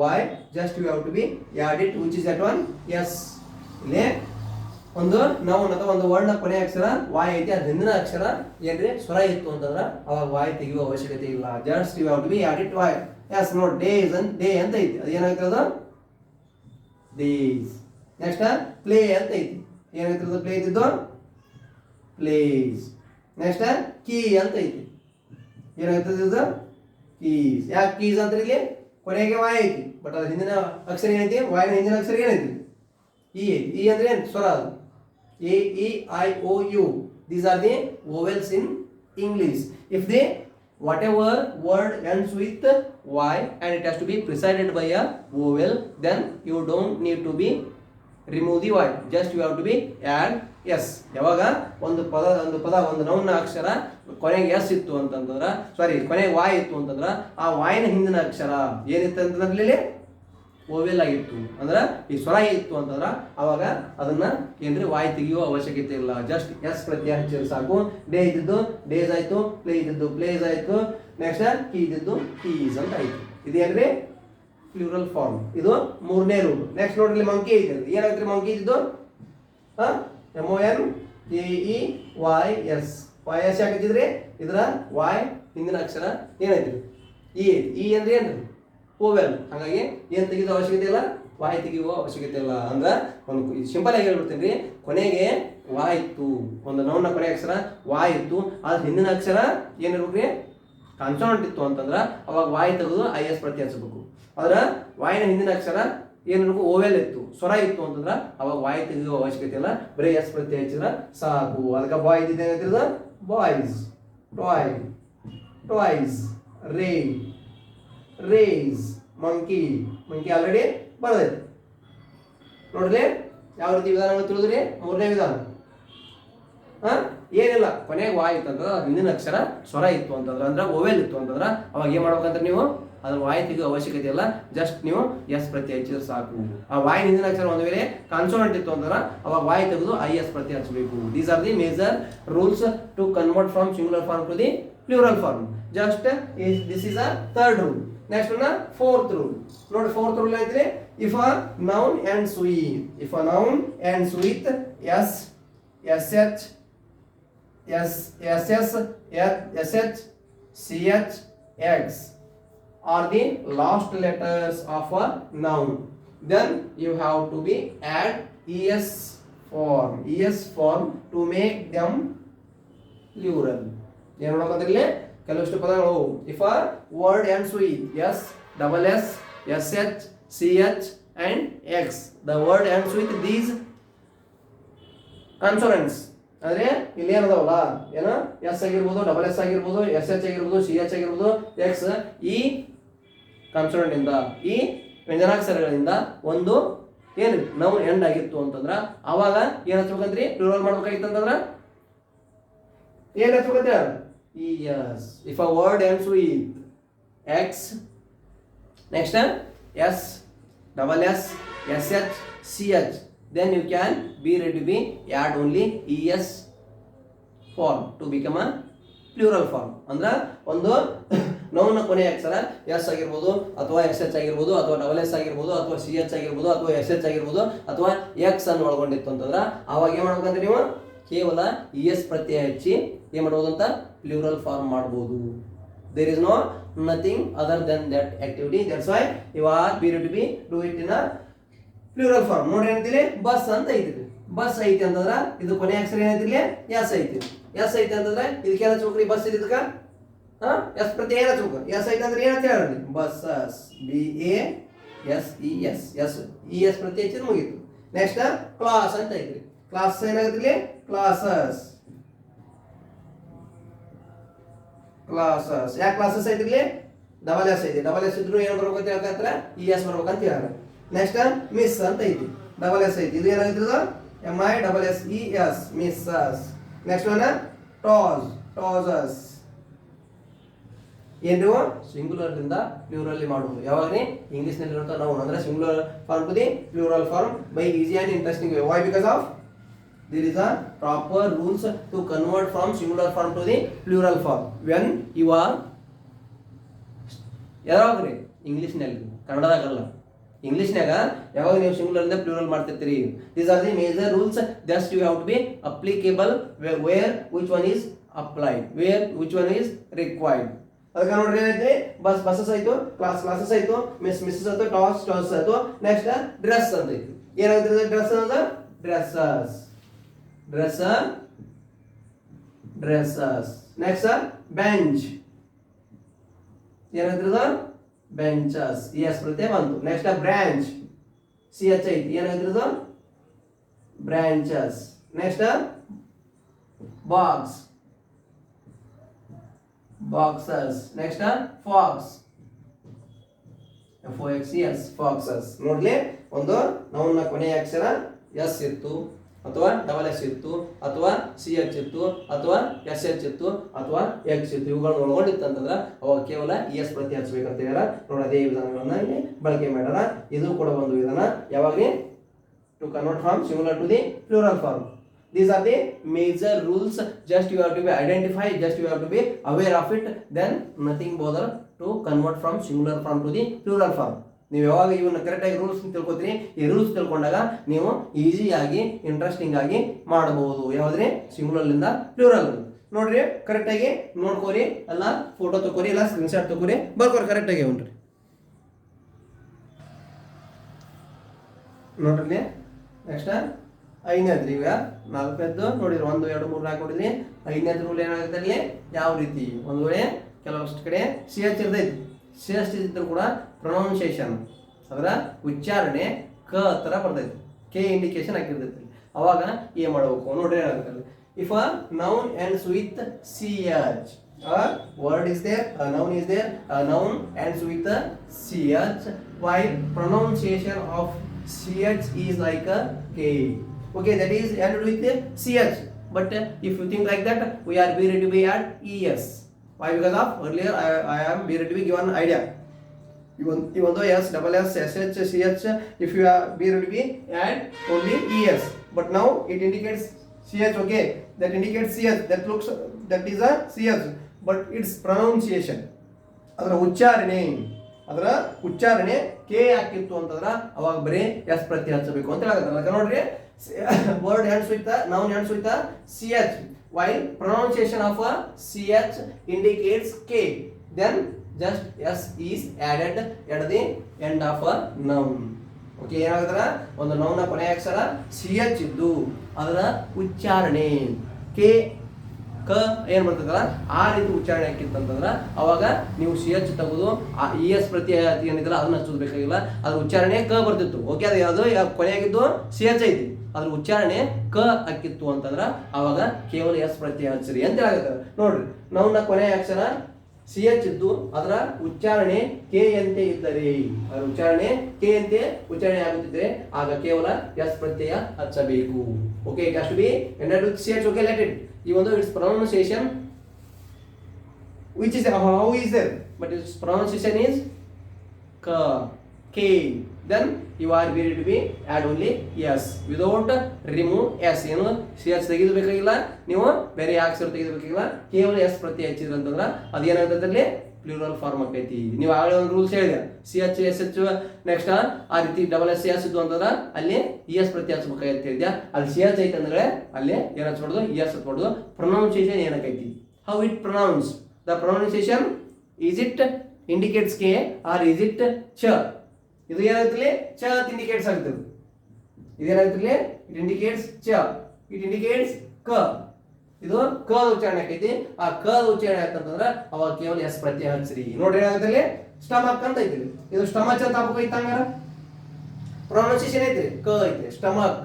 Y just you have to be added, which is that one yes ಇಲ್ಲಿ ಒಂದು ನೌನ್ ಅಥವಾ ಒಂದು ವರ್ಣ ಕೊನೆ ಅಕ್ಷರ ವಾಯ್ ಐತಿ ಅದ್ರ ಹಿಂದಿನ ಅಕ್ಷರ ಏನ್ರಿ ಸ್ವರ ಇತ್ತು ಅಂತಂದ್ರೆ ಅವಾಗ ವಾಯ್ ತೆಗೆಯುವ ಅವಶ್ಯಕತೆ ಇಲ್ಲ. Just you have to be add it Y S ನೋಡ್ ಡೇಸ್ ಅಂತ ಡೇ ಅಂತ ಐತಿ. ಅದು ಏನಾಗ್ತದೆ? ಅದು ಡೇಸ್ ನೆಕ್ಸ್ಟ್ ಪ್ಲೇ ಅಂತ ಐತಿ. ಏನಾಗ್ತದೆ? ಪ್ಲೇ ಇದ್ದಿದ್ದು? ಪ್ಲೇಸ್ ನೆಕ್ಸ್ಟ್ ಕೀ ಅಂತ ಐತಿ ಏನಾಗ್ತದೆ ಇದು ಕೀಸ್ ಯಾಕೆ ಕೀಸ್ ಅಂತ ಇಲ್ಲಿ ಕೊನೆಗೆ ವಾಯ್ ಐತಿ ಬಟ್ ಅದ್ರ ಹಿಂದಿನ ಅಕ್ಷರ ಏನೈತಿ ವಾಯಿನ ಹಿಂದಿನ ಅಕ್ಷರ ಏನೈತಿ ಇ ಐತಿ ಇ ಅಂದ್ರೆ ಏನು ಸ್ವರ ಅದು A E I O U these are the vowels in English if the whatever word ends with y and it has to be preceded by a vowel, then you don't need to be remove the y. Just you have to be add S ಯಾವಾಗ? ಒಂದು ಪದ ಒಂದು ಪದ, ಒಂದು ನೌನ ಅಕ್ಷರ ಕೊನೆಗೆ S ಇತ್ತು ಅಂತಂದ್ರೆ ಸಾರಿ ಕೊನೆಗೆ ವಾಯ್ ಇತ್ತು ಅಂತಂದ್ರೆ, ಆ ವಾಯಿನ ಹಿಂದಿನ ಅಕ್ಷರ ಏನಿತ್ತು ಅಂತಂದ್ರಲ್ಲಿ? ಓವೆಲ್ ಆಗಿತ್ತು. ಅಂದ್ರೆ ಈ ಸ್ವರ ಇತ್ತು ಅಂತಂದ್ರೆ ಅವಾಗ ಅದನ್ನ ಏನ್ರಿ ವಾಯ್ ತೆಗೆಯುವ ಅವಶ್ಯಕತೆ ಇಲ್ಲ. ಜಸ್ಟ್ ಎಸ್ ಪ್ರತ್ಯಯ ಹಚ್ಚಿದ್ರೆ ಸಾಕು. ಡೇ ಇದ್ದಿದ್ದು ಡೇಸ್ ಆಯ್ತು ಪ್ಲೇ ಇದ್ದಿದ್ದು ಪ್ಲೇಸ್ ಆಯ್ತು. ನೆಕ್ಸ್ಟ್ ಕೀ ಇದ್ದಿದ್ದು ಕೀಸ್ ಅಂತ ಆಯ್ತು. ಇದೇನ್ರಿ ಪ್ಲೂರಲ್ ಫಾರ್ಮ್ ಇದು ಮೂರನೇ ರೂಲ್ ನೆಕ್ಸ್ಟ್ ನೋಡ್ರಿ ಮಂಕಿ ಐತೆ ಏನಾಗ್ತದೆ ಮಂಕಿ ಇದ್ದು M O N A E Y S Y S ಯಾಕಿದ್ರಿ ಇದರ ವಾಯ್ ಹಿಂದಿನ ಅಕ್ಷರ ಏನೈತಿ ಇ ಐತಿ ಇ ಅಂದ್ರೆ ಏನ್ರಿ? ಓವೆಲ್ ಹಾಗಾಗಿ ಏನ್ ತೆಗೆಯುವ ಅವಶ್ಯಕತೆ ಇಲ್ಲ. ವಾಯ್ ತೆಗೆಯುವ ಅವಶ್ಯಕತೆ ಇಲ್ಲ ಅಂದ್ರ ಒಂದು ಸಿಂಪಲ್ ಆಗಿ ಹೇಳ್ಬಿಡ್ತೀನಿ ರೀ ಕೊನೆಗೆ ವಾ ಇತ್ತು. ಒಂದು ನೌನ ಕೊನೆ ಅಕ್ಷರ ವಾಯ್ ಇತ್ತು. ಆದ್ರೆ ಹಿಂದಿನ ಅಕ್ಷರ ಏನಿರ್ಬೇಕ್ರಿ ಕಾನ್ಸೋನೆಂಟ್ ಇತ್ತು ಅಂತಂದ್ರ ಅವಾಗ ವಾಯ್ ತೆಗೆದು ಐ ಎಸ್ ಪ್ರತಿ ಹಚ್ಚಬೇಕು ಆದ್ರ ವಾಯಿನ ಹಿಂದಿನ ಅಕ್ಷರ ಏನಿರ್ಬೇಕು ಓವೆಲ್ ಇತ್ತು, ಸ್ವರ ಇತ್ತು ಅಂತಂದ್ರೆ ಅವಾಗ ವಾಯ್ ತೆಗೆಯುವ ಅವಶ್ಯಕತೆ ಇಲ್ಲ. ಬರೀ ಎಸ್ ಪ್ರತಿ ಹಚ್ಚಿದ್ರ ಸಾಕು ಅದಕ್ಕೆ ಬಾಯ್ ಇದ್ದಿದ್ದ boys toy toys ray rays monkey monkey already ಬರ್ತೈತಿ ನೋಡ್ರಿ, ಯಾವ ರೀತಿ ವಿಧಾನ ತಿಳಿದ್ರಿ? ಮೂರನೇ ವಿಧಾನ. ಹಾ? ಏನಿಲ್ಲ, ಕೊನೆಗೆ ವಾ ಇತ್ತು ಅಂತಂದ್ರೆ ಅದ್ರ ಹಿಂದಿನ ಅಕ್ಷರ ಸ್ವರ ಇತ್ತು ಅಂತಂದ್ರೆ, ಅಂದ್ರೆ ಓವೆಲ್ ಇತ್ತು ಅಂತಂದ್ರೆ, ಅವಾಗ ಏನು ಮಾಡ್ಬೇಕಂದ್ರೆ ನೀವು ಅದ್ರ ವಾಯ್ ತೆಗೆಯೋ ಅವಶ್ಯಕತೆ ಇಲ್ಲ ಜಸ್ಟ್ ನೀವು ಎಸ್ ಪ್ರತಿ ಹಚ್ಚಿದ್ರೆ ಸಾಕು. ಆ ವಾಯ್ ಹಿಂದಿನ ಅಕ್ಷರ ಒಂದು ವೇಳೆ ಕಾನ್ಸೋನೆಂಟ್ ಇತ್ತು ಅಂತಂದ್ರೆ, ಅವಾಗ ವಾಯ್ ತೆಗೆದು ಐ ಎಸ್ ಪ್ರತಿ ಹಚ್ಚಬೇಕು these are the major rules to convert from singular form to the plural form just this is a third rule next fourth rule ನೋಡಿ ಫೋರ್ತ್ ರೂಲ್ ಐತ್ರಿ if a noun ends with if a noun ends with S S H S S S S H C H X are the last letters of a noun then you have to be add es form es form to make them plural ಏನು ನೋಡೋಕಂದ್ರೆ ಕೆಲವಷ್ಟು ಪದಗಳು if a word ends with S double S S H C H and X the word ends with these consonants ಅಂದ್ರೆ ಇಲ್ಲಿ ಏನದಾವಲ್ಲ? ಏನ? S ಆಗಿರ್ಬೋದು double S ಆಗಿರ್ಬೋದು S H ಆಗಿರ್ಬೋದು ಸಿ ಎಚ್ ಆಗಿರ್ಬೋದು ಎಕ್ಸ್ ಈ ಕಾನ್ಸೋನೆಂಟ್ ಇಂದ ಈ ವ್ಯಂಜನಾಕ್ಷರಗಳಿಂದ ಒಂದು ಏನು? ನಾವು ಎಂಡ್ ಆಗಿತ್ತು ಅಂತಂದ್ರ, ಅವಾಗ ಏನ್ ಹಚ್ಬೇಕಂತ್ರಿ? ಪ್ಲೂರಲ್ ಮಾಡ್ಬೇಕಾಗಿತ್ತು ಅಂತಂದ್ರ? ಏನ್ ಹಚ್ಬೇಕಂತ ಈ S if a word ends with X next S double S S H C H then you can be ready be be only E S form to become a plural form ಅಂದ್ರೆ ಒಂದು <coughs> ನೋವಿನ ಕೊನೆಯ ಅಕ್ಷರ S ಆಗಿರ್ಬೋದು ಅಥವಾ S H ಆಗಿರ್ಬೋದು ಅಥವಾ double S ಆಗಿರ್ಬೋದು ಅಥವಾ ಸಿ ಎಚ್ ಆಗಿರ್ಬೋದು ಅಥವಾ ಎಸ್ ಎಚ್ ಆಗಿರ್ಬೋದು ಅಥವಾ ಎಕ್ಸ್ ಅನ್ನು ಒಳಗೊಂಡಿತ್ತು ಅಂತಂದ್ರೆ ಅವಾಗ ಏನು ಮಾಡ್ಬೇಕಂದ್ರೆ ನೀವು ಕೇವಲ ಇ ಎಸ್ ಪ್ರತ್ಯಯ ಹೆಚ್ಚಿ ಏನು ಮಾಡ್ಬೋದು ಅಂತ ಪ್ಲೂರಲ್ ಫಾರ್ಮ್ ಮಾಡ್ಬೋದು. There is no nothing other then that activity that's why you are period to be do it in plural form ನೋಡ್ರಿ ಏನಂತಿಲಿ ಬಸ್ ಅಂತ ಐತಿ ಬಸ್ ಐತಿ ಅಂತಂದ್ರ ಇದು ಕೊನೆ ಅಕ್ಷರ ಏನೈತಿ ಎಸ್ ಐತಿ. ಎಸ್ ಐತಿ ಅಂತಂದ್ರೆ ಇದಕ್ಕೆ ಚೌಕ್ರಿ ಬಸ್ ಇದಕ್ಕ? ಎಸ್ ಪ್ರತಿ ಏನ ಚೌಕ. ಎಸ್ ಐತಿ ಅಂದ್ರೆ ಏನಂತ ಹೇಳಿ buses. B A S E S. S. E S ಪ್ರತಿ ಹೆಚ್ಚಿನ ಮುಗೀತು. ನೆಕ್ಸ್ಟ್ ಕ್ಲಾಸ್ ಅಂತ ಐತ್ರಿ. ಕ್ಲಾಸ್ ಏನಾಗತ್ತಿಲ್ಲಿ ಕ್ಲಾಸಸ್ ಕ್ಲಾಸಸ್ ಯಾಕೆ ಕ್ಲಾಸಸ್ ಐತಿರ್ಲಿ ಡಬಲ್ ಎಸ್ ಐತಿ. ಡಬಲ್ ಎಸ್ ಇದ್ರು ಏನು ಬರ್ಬೇಕು ಅಂತ ಇ ಎಸ್ ಬರ್ಬೇಕಂತ ಹೇಳ್ಯಾರ ನೆಕ್ಸ್ಟ್ ಮಿಸ್ ಅಂತ ಐತಿ. ಡಬಲ್ ಎಸ್ ಐತಿ. ಇದು ಏನಾಗಿರ್ತದ M I double S E S misses next one toss tosses ಏನ್ರಿ ಸಿಂಗುಲರ್ ದಿಂದ ಪ್ಲೂರಲ್ಲಿ ಮಾಡುವುದು. ಯಾವಾಗ ರೀ? ಇಂಗ್ಲಿಷ್ನಲ್ಲಿ ನಾವು ಅಂದ್ರೆ singular form to the plural form by easy and interesting way why because of there is a proper rules to convert from singular form to the plural form. When you are ಯಾವಾಗ್ರಿ ಇಂಗ್ಲೀಷ್ನಲ್ಲಿ ಕನ್ನಡದಾಗಲ್ಲ ಇಂಗ್ಲೀಷ್ನಾಗ ಯಾವಾಗ ನೀವು singular ಇಂದ plural ಮಾಡ್ತಿರ್ತೀರಿ? These are the major rules just you have to be applicable where which one is applied where which one is required ಅದಕ್ಕೆ ನೋಡ್ರಿ ಏನೈತಿ? ಬಸ್ ಬಸ್ಸಸ್ ಆಯ್ತು ಕ್ಲಾಸ್ ಕ್ಲಾಸಸ್ ಆಯ್ತು ಮಿಸ್ ಮಿಸ್ಸಸ್ ಆಯ್ತು ಟಾಸ್ ಟಾಸ್ ಆಯ್ತು. Next dress ಅಂತ ಐತಿ. ಏನಾಗ್ತದೆ ಡ್ರೆಸ್ ಅನ್ನೋದು? Dresses dresser dresses next bench ಏನಾಗ್ತದ ಬೆಂಚಸ್ ಎಸ್ ಪ್ರತ್ಯಯ ಬಂತು. ನೆಕ್ಸ್ಟ್ ಬ್ರಾಂಚ್ ಸಿ ಎಚ್ ಐತಿ. ಏನಾಗ್ತದ branches next box boxes next fox F X S foxes ನೋಡ್ಲಿ, ಒಂದು ನೌನ ಕೊನೆಯ ಅಕ್ಷರ ಎಸ್ ಇತ್ತು. ಅಥವಾ ಡಬಲ್ ಎಸ್ ಇತ್ತು, ಅಥವಾ ಸಿ ಎಚ್ ಇತ್ತು, ಅಥವಾ ಎಸ್ ಎಚ್ ಇತ್ತು, ಅಥವಾ ಎಕ್ಸ್ ಇತ್ತು. ಇವುಗಳನ್ನು ಒಳಗೊಂಡಿತ್ತು ಅಂತಂದ್ರೆ ಅವಾಗ ಕೇವಲ ಇ ಎಸ್ ಪ್ರತಿ ಹಚ್ಚಬೇಕಂತ ಹೇಳ ನೋಡ ಅದೇ ವಿಧಾನಗಳನ್ನ ಇಲ್ಲಿ ಬಳಕೆ ಮಾಡೋಣ ಇದು ಕೂಡ ಒಂದು ವಿಧಾನ. ಯಾವಾಗ to convert form similar to the plural form these are the major rules just you have to be identify just you have to be aware of it then nothing bother to convert from similar form to the plural form ನೀವು ಯಾವಾಗ ಇವನ್ನ ಕರೆಕ್ಟಾಗಿ rules ತಿಳ್ಕೊತೀರಿ, ಈ rules ತಿಳ್ಕೊಂಡಾಗ ನೀವು ಈಸಿಯಾಗಿ interesting ಆಗಿ ಮಾಡಬಹುದು. ಯಾವುದ್ರಿ? ಸಿಂಗುಲರ್ಲಿಂದ ಪ್ಲೂರಲ್ ನೋಡ್ರಿ ಕರೆಕ್ಟಾಗಿ ನೋಡ್ಕೋರಿ ಎಲ್ಲ ಫೋಟೋ ತಗೋರಿ ಎಲ್ಲ ಸ್ಕ್ರೀನ್ಶಾಟ್ ತಗೋರಿ ಬರ್ಕೋರಿ ಕರೆಕ್ಟಾಗಿ ಉಂಟ್ರಿ ನೋಡ್ರಿ ನೆಕ್ಸ್ಟ್ ಐದನೇದ್ರಿ ಈಗ ನಾಲ್ಕನೇದ್ದು, ನೋಡಿರಿ, ಒಂದು, ಎರಡು, ಮೂರು, ನಾಲ್ಕು ನೋಡಿದ್ರಿ ಐದನೇದ್ ರೂಲ್ ಏನಾಗುತ್ತೆ ಯಾವ ರೀತಿ? ಒಂದು ವೇಳೆ ಕೆಲವಷ್ಟು ಕಡೆ ಸಿ ಎಚ್ ಇರ್ತೈತಿ ಸಿ ಎಚ್ ಇದ್ರೂ ಕೂಡ ಪ್ರೊನೌನ್ಸಿಯೇಷನ್ ಅದರ ಉಚ್ಚಾರಣೆ ಕ ಥರ ಬರ್ತೈತಿ ಕೆ ಇಂಡಿಕೇಶನ್ ಹಾಕಿರ್ತೈತಿ ಅವಾಗ ಏನ್ ಮಾಡಬೇಕು ನೋಡ್ರಿ ಏನಾಗುತ್ತೆ if a noun ends with C H word is there a noun is there a noun ends with a ch while pronunciation of ch is like a k okay that is ended with a ch but uh, if you think like that we are ready to be add es why because of earlier i, I am ready to be given idea even even though s double s sh ch if you are be ready be and only es but now it indicates ch okay that indicates ch that looks that is a ch but its pronunciation ಅದರ ಉಚ್ಚಾರಣೆ ಅದರ ಉಚ್ಚಾರಣೆ K ಹಾಕಿತ್ತು ಅಂತಂದ್ರ ಅವಾಗ ಬರೀ S ಪ್ರತಿ ಹಚ್ಚಬೇಕು ಅಂತ ಹೇಳಕತ್ತಾರ ನೋಡ್ರಿ word ends with noun ends with C H while pronunciation of C H indicates K then just S is added at the end of a noun okay ಏನಾಗದ್ರ ಒಂದು ನೌನ ಕೊನೆಯ ಅಕ್ಷರ ಸಿ ಎಚ್ ಇದ್ದು ಅದರ ಉಚ್ಚಾರಣೆ. ಕೆ, ಕ ಏನು ಬರ್ತದಲ್ಲ? ಆ ರೀತಿ ಉಚ್ಚಾರಣೆ ಹಾಕಿತ್ತಂತಂದ್ರೆ ಅವಾಗ ನೀವು ಸಿ ಎಚ್ ತೆಗೆದು, ಆ ಇ ಎಸ್ ಪ್ರತಿ ಏನಿದಲ್ಲ ಅದನ್ನ ಹಚ್ಚೋದು ಬೇಕಾಗಿಲ್ಲ ಅದ್ರ ಉಚ್ಚಾರಣೆ ಕ ಬರ್ತಿತ್ತು. ಓಕೆ ಅದು ಯಾವುದು? ಕೊನೆಯಾಗಿದ್ದು ಸಿ ಎಚ್ ಐತಿ. ಅದ್ರ ಉಚ್ಚಾರಣೆ ಕ ಹಾಕಿತ್ತು ಅಂತಂದ್ರೆ ಅವಾಗ ಕೇವಲ ಎಸ್ ಪ್ರತಿ ಹಚ್ಚಿರಿ. ಅಂತ ಹೇಳಾಗತ್ತೆ ನೋಡ್ರಿ ನೌನ ಕೊನೆಯ ಅಕ್ಷರ ಸಿ ಎಚ್ ಇದ್ದು ಅದರ ಉಚ್ಚಾರಣೆ ಕೆ ಎಂತೆ ಇದ್ದರೆ. ಅದರ ಉಚ್ಚಾರಣೆ ಕೆ ಅಂತೆ ಉಚ್ಚಾರಣೆ ಆಗುತ್ತಿದ್ರೆ ಆಗ ಕೇವಲ ಎಸ್ ಪ್ರತ್ಯಯ ಹಚ್ಚಬೇಕು. Okay it be ended C H okay let it ಈ ಒಂದು its pronunciation which is how is there but its pronunciation is ಕ k. then you are ready to be add only yes without remove s. ಏನು? S ತೆಗೆದುಬೇಕಾಗಿಲ್ಲ. ನೀವು ಬೇರೆ ಅಕ್ಷರ ತೆಗೆದಬೇಕಾಗಿಲ್ಲ. ಕೇವಲ S ಪ್ರತಿ ಹೆಚ್ಚಿದ್ರೆ ಅಂತಂದ್ರೆ ಅದೇನಾಗ್ತದೆ ಪ್ಲೂರಲ್ ಫಾರ್ಮ್ ಆಕೈತಿ ನೀವು ಆಗಲೇ ಒಂದು ರೂಲ್ಸ್ ಹೇಳಿದೆ. C H S H next ಆ ರೀತಿ ಡಬಲ್ ಎಸ್ ಸಿ ಎಸ್ ಇದ್ದು ಅಂತಂದ್ರೆ ಅಲ್ಲಿ ಇ ಎಸ್ ಪ್ರತಿ ಹಚ್ಬೇಕಾಗಿ ಅಂತ ಹೇಳಿದ್ಯಾ? ಅಲ್ಲಿ ಸಿ ಎಚ್ ಐತೆ ಅಲ್ಲಿ ಏನು ಹಚ್ಬಾರ್ದು ಇ ಎಸ್ ಹಚ್ಬಾರ್ದು pronunciation ಏನಕ್ಕೈತಿ? How it pronounce the pronunciation is it indicates K? Or is it ch? ಇದು ಏನಾಗುತ್ತಲೇ ಚ ಅಂತ ಇಂಡಿಕೇಟ್ಸ್ ಆಗ್ತದೆ. ಇದೇನಾಗ್ತಿಲ್ಲ ಇಟ್ ಇಂಡಿಕೇಟ್ಸ್ ಚ. ಇಟ್ ಇಂಡಿಕೇಟ್ಸ್ ಕ. ಇದು ಕ ಉಚ್ಚಾರಣೆ ಆಕೈತಿ. ಆ ಕ ಉಚ್ಚಾರಣೆ ಆಯ್ತಂತಂದ್ರ ಅವಾಗ ಕೇವಲ ಎಸ್ ಪ್ರತ್ಯಯ ಹಚ್ಚ್ರಿ ನೋಡ್ರಿ ಏನಾಗ್ತಿಲ್ಲ ಸ್ಟಮಕ್ ಅಂತ ಐತಿ ಇದು ಸ್ಟಮಚ್ ಅಂತ ಹಾಕ್ಬೇಕು ಹಂಗಾರ ಪ್ರೊನೌನ್ಸಿಯೇಷನ್ ಐತ್ರಿ. ಕ ಐತಿ ಸ್ಟಮಕ್.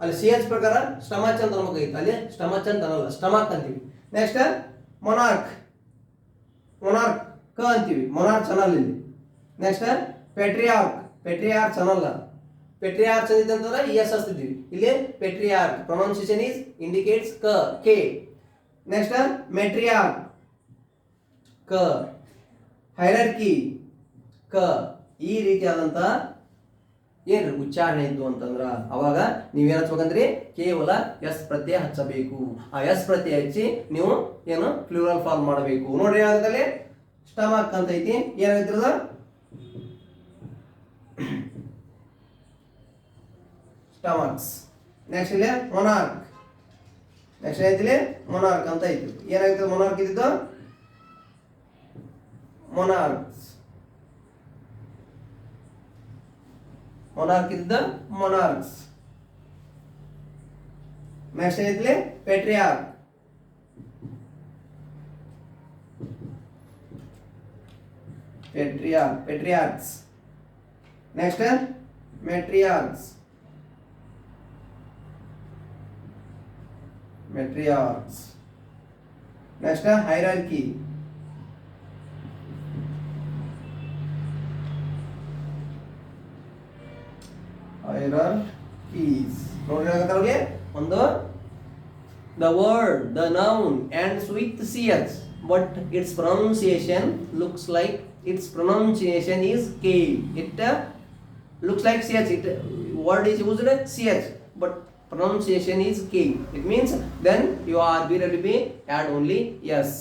ಅಲ್ಲಿ ಸಿ ಎಚ್ ಪ್ರಕಾರ ಸ್ಟಮಚ್ ಅಂತ ಐತೆ. ಅಲ್ಲಿ ಸ್ಟಮಚ್ ಅಂತ ಅನ್ನಲ್ಲ. ಸ್ಟಮಕ್ ಅಂತೀವಿ. ನೆಕ್ಸ್ಟ್ ಮೊನಾರ್ಕ್ ಮೊನಾರ್ಕ್ ಕ ಅಂತೀವಿ. ಮೊನಾರ್ಕ್ ಚಾನಲ್ ಇಲ್ಲಿ. Next patriarch. ಪೆಟ್ರಿಯಾರ್ಕ್ ಅನ್ನಲ್ಲ ಪೆಟ್ರಿಯಾರ್ಕ್ ಅಂದಿದ್ದೆ ಅಂತಂದ್ರೆ ಇ ಎಸ್ ಹಚ್ತಿದ್ವಿ ಇಲ್ಲಿ ಪೆಟ್ರಿಯಾರ್ಕ್. ಪ್ರೊನೌನ್ಸಿಯೇಷನ್ ಈಸ್ ಇಂಡಿಕೇಟ್ಸ್ ಕ ಕೆ ನೆಕ್ಸ್ಟ್ ಮೆಟ್ರಿಯಾರ್ಕ್ ಕ. ಹೈರರ್ಕಿ ಕ. ಈ ರೀತಿಯಾದಂಥ ಏನ್ರಿ ಉಚ್ಚಾರಣೆ ಇದ್ದು ಅಂತಂದ್ರ ಅವಾಗ ನೀವೇನ ಹಚ್ಬೇಕಂದ್ರಿ? ಕೇವಲ ಎಸ್ ಪ್ರತ್ಯಯ ಹಚ್ಚಬೇಕು. ಆ ಎಸ್ ಪ್ರತ್ಯಯ ಹಚ್ಚಿ ನೀವು ಏನು ಪ್ಲೂರಲ್ ಫಾರ್ಮ್ ಮಾಡಬೇಕು. ನೋಡ್ರಿ ಯಾವ್ದಲ್ಲಿ ಸ್ಟಮಕ್ ಅಂತ ಐತಿ. ಸ್ಟಮಕ್ಸ್ ನೆಕ್ಸ್ಟ್ ಇಲ್ಲಿ ಮೊನಾರ್ಕ್ ನೆಕ್ಸ್ಟ್ ಏನೈತಿಲಿ ಮೊನಾರ್ಕ್ ಅಂತ ಐತಿ ಏನಾಗ್ತದೆ ಮೊನಾರ್ಕ್ ಇದ್ದಿದ್ದು ಮೊನಾರ್ಕ್ಸ್ ಮೊನಾರ್ಕ್ ಇದ್ದ monarchs next ಏನೈತಿಲಿ patriarch patriarch patriarchs next matriarchs matriarchs. Next, a hierarchy. Hierarchies. On the word, the noun ends with ch, but its pronunciation looks like its pronunciation is k. It uh, looks like ch. It uh, word is used ch. But is king it means then you are be red be add only S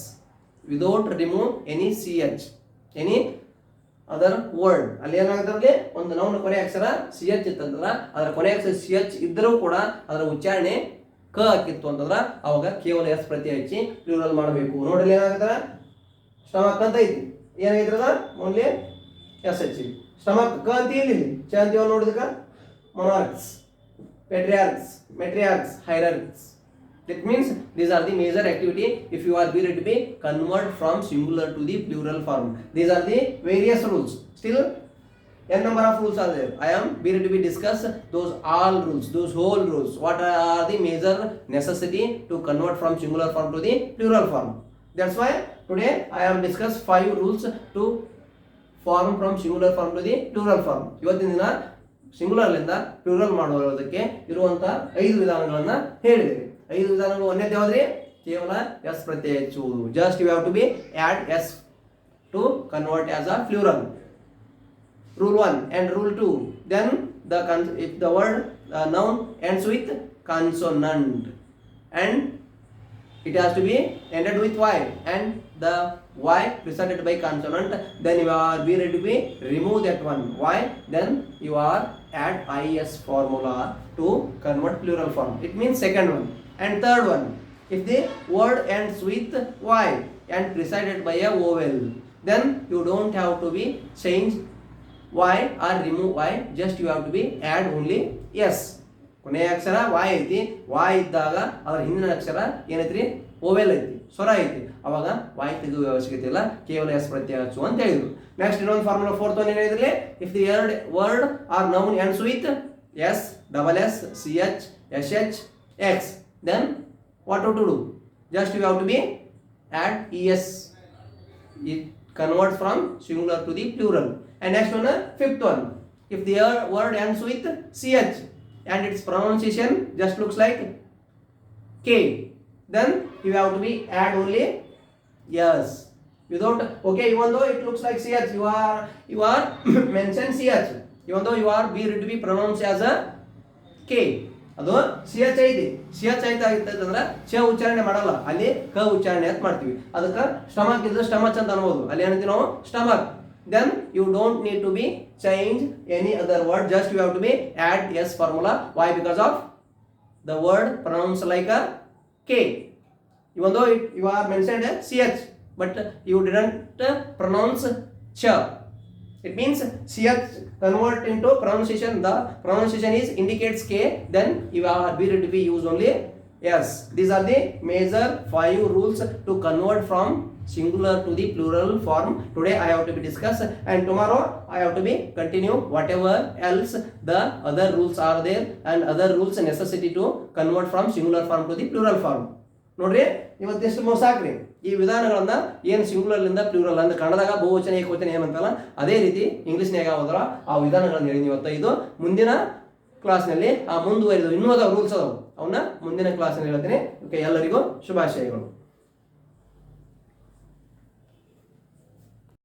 without remove any C H any other word ಅಲ್ಲಿ ಏನಾಗುತ್ತೆ ಒಂದು noun ಕೊನೆ ಅಕ್ಷರ C H ಇತ್ತಂತಂದ್ರ ಅದರ ಕೊನೆ ಅಕ್ಷರ C H ಇದ್ದರೂ ಕೂಡ ಅದರ ಉಚ್ಚಾರಣೆ ಕ ಹಾಕಿತ್ತು ಅಂತಂದ್ರ ಅವಾಗ ಕೇವಲ ಎಸ್ ಪ್ರತಿ ಹಚ್ಚಿ ಪ್ಲೂರಲ್ ಮಾಡಬೇಕು. ನೋಡಲಿ ಏನಾಗತ್ತ ಸ್ಟಮಕ್ ಅಂತ ಐತಿ. ಏನಾಗಿದ್ರದ? ಓನ್ಲಿ ಎಸ್ ಎಚ್ ಸ್ಟಮಕ್ ಕ ಅಂತ ಇಲ್ಲಿ ಚ ಅಂತೀವ ನೋಡಿದಕ್ಕ monarchs Patriarchs matriarchs hierarchs That means these are the major activity if you are be ready to be convert from singular to the plural form. These are the various rules. Still, n number of rules are there. I am be ready to be discuss those all rules, those whole rules. What are the major necessity to convert from singular form to the plural form? That's why today I am discuss five rules to form from singular form to the plural form ಇವತ್ತಿನ ದಿನ ಸಿಂಗುಲರ್ಲಿಂದ plural ಮಾಡುವುದಕ್ಕೆ ಇರುವಂತಹ ಐದು ವಿಧಾನಗಳನ್ನ ಹೇಳಿದ್ದೇವೆ. ಐದು ವಿಧಾನಗಳು ಒಂದೇ ಯಾವ್ದ್ರಿ? ಕೇವಲ ಎಸ್ ಪ್ರತ್ಯಯ ಹೆಚ್ಚುವುದು. Just you have to be add S to convert as a plural rule 1 and rule 2 then the con- if the word uh, noun ends with consonant. And it has to be ended with y. And the y preceded by consonant then you are be ready to be remove that one y then you are add is formula to convert plural form it means second one and third one if the word ends with y and preceded by a vowel then you don't have to be change y or remove y just you have to be add only yes ಕೊನೆಯ ಅಕ್ಷರ Y ಐತಿ Y ಇದ್ದಾಗ ಅದರ ಹಿಂದಿನ ಅಕ್ಷರ ಏನೈತ್ರಿ vowel ಐತಿ ಸ್ವರ ಐತಿ. ಅವಾಗ ವಾಯ್ ತೆಗೆಯುವ ಅವಶ್ಯಕತೆ ಇಲ್ಲ ಕೇವಲ ಎಸ್ ಪ್ರತ್ಯಯ ಹಚ್ಚು ಅಂತ ಹೇಳಿದ್ರು. ನೆಕ್ಸ್ಟ್ ಇನ್ನೊಂದು ಫಾರ್ಮುಲಾ ಫೋರ್ತ್ ಒನ್ ಏನಿದ್ರಲ್ಲಿ ಇಫ್ ದಿ ಎರಡ್ word or noun ends with S double S C H S H X then what to do just you have to be add es it converts from singular to the plural. And next one uh, fifth one. If the word ends with C H and its pronunciation just looks like k. then you have to be add only yes without okay even though it looks like ch you are you are mentioned ch even though you are be to be pronounced as a k ಅದು C H ಐತಿ C H ಐತೆ ಆಗಿತ್ತಂದ್ರೆ ಚ ಉಚ್ಚಾರಣೆ ಮಾಡಲ್ಲ ಅಲ್ಲಿ ಕ ಉಚ್ಚಾರಣೆ ಅಂತ ಮಾಡ್ತೀವಿ ಅದಕ್ಕೆ ಸ್ಟಮಕ್ ಇದ್ರೆ ಸ್ಟಮಚ್ ಅಂತ ಅನ್ಬೋದು ಅಲ್ಲಿ ಏನಂತೀವಿ ನಾವು stomach then you don't need to be change any other word just you have to be add S formula why because of the word pronounced like a K. Even though it, you are mentioned as CH, but you didn't uh, pronounce Ch. It means CH convert into pronunciation. The pronunciation is indicates K. Then you are to be used only yes. These are the major five rules to convert from singular to the plural form. Today I have to be discussed, and tomorrow I have to be continue whatever else the other rules are there and other rules necessity to convert from singular form to the plural form. ನೋಡ್ರಿ ಇವತ್ತಿಷ್ಟು ಮೋಸ ಹಾಕ್ರಿ ಈ ವಿಧಾನಗಳನ್ನ ಏನು ಸಿಂಗುಲರ್ಲಿಂದ plural ಅಂದ್ರೆ ಕನ್ನಡದಾಗ ಬಹುವಚನ ಏಕವಚನ ಏನಂತಲ್ಲ ಅದೇ ರೀತಿ ಇಂಗ್ಲೀಷ್ನಾಗ ಹೋದ್ರ ಆ ವಿಧಾನಗಳನ್ನ ಹೇಳಿ ಇವತ್ತು ಇದು ಮುಂದಿನ ಕ್ಲಾಸ್ನಲ್ಲಿ ಆ ಮುಂದುವರಿದು ಇನ್ನೂ ಅದಾವ ರೂಲ್ಸ್ ಅದಾವ. ಅವನ್ನ ಮುಂದಿನ ಕ್ಲಾಸ್ನಲ್ಲಿ ಹೇಳ್ತೀನಿ. ಓಕೆ ಎಲ್ಲರಿಗೂ ಶುಭಾಶಯಗಳು.